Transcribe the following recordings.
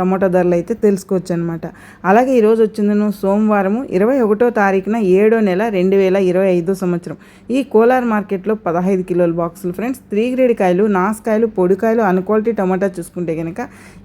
Tomato ధరలు అయితే తెలుసుకోవచ్చు అనమాట అలాగే ఈరోజు వచ్చిందను సోమవారము ఇరవై ఒకటో తారీఖున ఏడో నెల రెండు వేల ఇరవై ఐదో సంవత్సరం. ఈ కోలార్ మార్కెట్లో పదహైదు కిలోల బాక్సులు ఫ్రెండ్స్ త్రీ గ్రేడ్ కాయలు నాసుకాయలు పొడికాయలు అన్క్వాలిటీ టమాటా చూసుకుంటే కనుక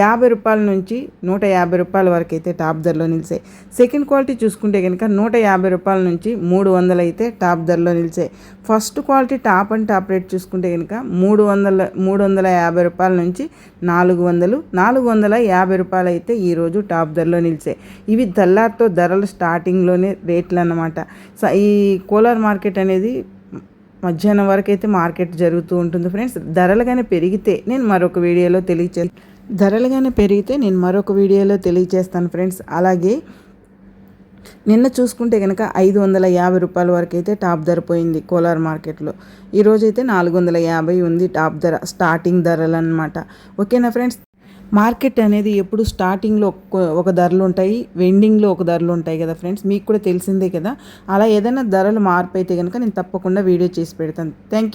యాభై రూపాయల నుంచి నూట యాభై రూపాయల వరకు అయితే టాప్ ధరలో నిలిచాయి. సెకండ్ క్వాలిటీ చూసుకుంటే కనుక నూట యాభై రూపాయల నుంచి మూడు వందలు అయితే టాప్ ధరలో నిలిచాయి. First quality top and top rate చూసుకుంటే కనుక మూడు వందల మూడు వందల యాభై రూపాయల నుంచి నాలుగు వందలు నాలుగు వందల యాభై రూపాయలు అయితే ఈరోజు టాప్ ధరలో నిలిచాయి. ఇవి దల్లార్తో ధరలు స్టార్టింగ్లోనే రేట్లు అన్నమాట ఈ కోలార్ మార్కెట్ అనేది మధ్యాహ్నం వరకు అయితే మార్కెట్ జరుగుతూ ఉంటుంది ఫ్రెండ్స్. ధరలు కానీ పెరిగితే నేను మరొక వీడియోలో తెలియచే ధరలు కానీ పెరిగితే నేను మరొక వీడియోలో తెలియచేస్తాను ఫ్రెండ్స్. అలాగే నిన్న చూసుకుంటే కనుక ఐదు వందల యాభై రూపాయల వరకు అయితే టాప్ ధర పోయింది కోలార్ మార్కెట్లో. ఈరోజు అయితే నాలుగు వందల యాభై ఉంది టాప్ ధర స్టార్టింగ్ ధరలు అనమాట ఓకేనా ఫ్రెండ్స్? మార్కెట్ అనేది ఎప్పుడు స్టార్టింగ్లో ఒక- ధరలు ఉంటాయి వెండింగ్లో ఒక ధరలు ఉంటాయి కదా ఫ్రెండ్స్? మీకు కూడా తెలిసిందే కదా. అలా ఏదైనా ధరలు మార్పు అయితే కనుక నేను తప్పకుండా వీడియో చేసి పెడతాను. Thank you